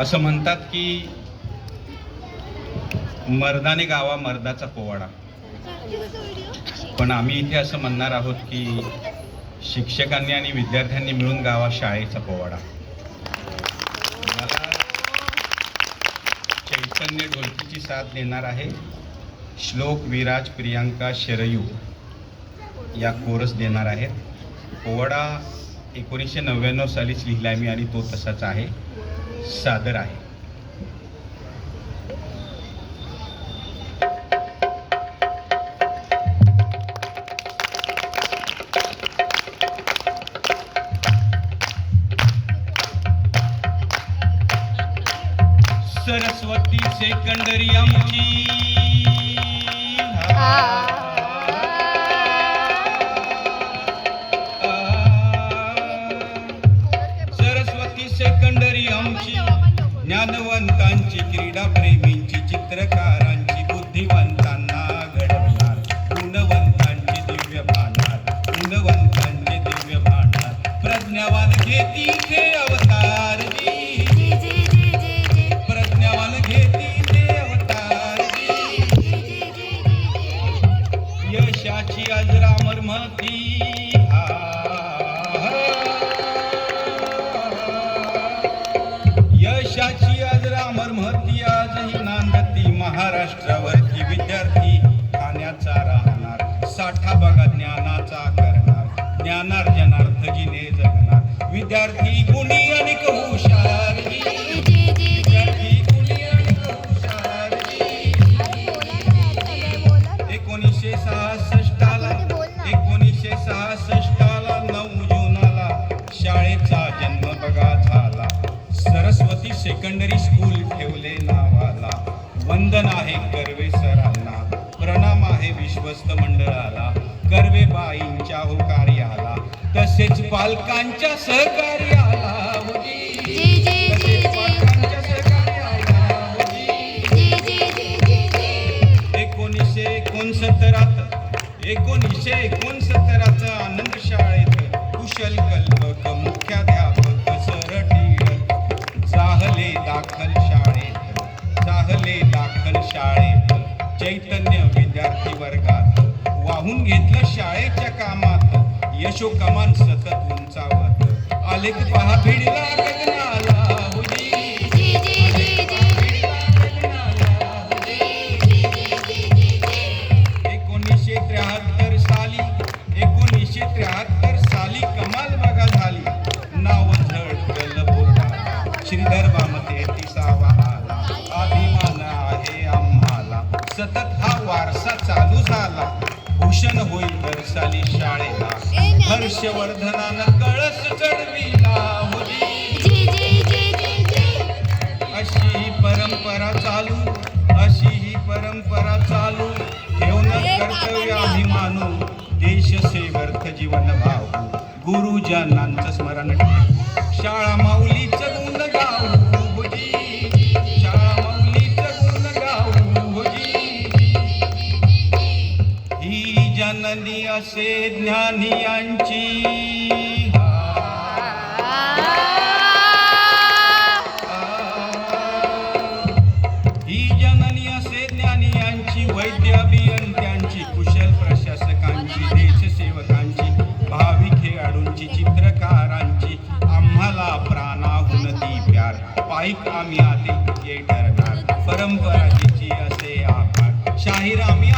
असं म्हणतात की मर्दाने गावा मर्दाचा पोवाडा. पण आम्ही इथे असं म्हणणार आहोत की शिक्षकांनी आणि विद्यार्थ्यांनी मिळून गावा शाळेचा पोवाडा. मला चैतन्य ढोलकीची साथ देणार आहे श्लोक विराज प्रियांका शरयू. या कोरस देणार आहेत. पोवाडा एकोणीसशे नव्याण्णव सालीच लिहिला आहे मी आणि तो तसाच आहे. सादर आहे. सरस्वती सेकंडरी आमची. यशाची अजरामर महती. यशाची अजरामर महती आजही नांदती महाराष्ट्रावरती विद्यार्थी. खाण्याचा राहणार साठा बघा ज्ञानाचा करणार ज्ञानार्जनार्थ जिने जगणार. विद्यार्थी गुणी आणि हुशार सेकंडरी स्कूल ठेवले नावाला. वंदन आहे कर्वे सरांना. प्रणाम आहे विश्वस्त मंडळाला. कर्वे बाईंच्या होकार्याला तसेच पालकांच्या सहकार्याला होती तसेच पालकांच्या सहकार्याला होती एकोणीसशे एकोणसत्तरात एकोणीसशे एकोणसत्तरात आनंद शाळेत कुशल कल्पक मुख्याध्यापक दाखल शाळेत चाहले दाखल शाळेत चैतन्य विद्यार्थी वर्गात. वाहून घेतलं शाळेच्या कामात. यशो कमान सतत उंचावत. आले की पहा भिडला श्रीधर बामते तिसावा आला अभिमान आहे आम्हाला. सतत हा वारसा चालू झाला. भूषण होईल दर साली शाळेला हर्षवर्धनानं कळस चढविला अशी ही परंपरा चालू. अशी ही परंपरा चालू. ठेवून कर्तव्य अभिमानू. देश सेवर्थ जीवन भाव. गुरुजनांचं स्मरण शाळा माऊलीचं ही असे ज्ञानियांची ही जननी असे ज्ञानी यांची वैद्य अभियंत्यांची कुशल प्रशासकांची देशसेवकांची भावी खेळाडूंची चित्रकारांची आम्हाला प्राणाहून ती प्यार. पाईक आम्ही आते ये ठरणार. परंपरा तिची असे आभार शाहीर आम्ही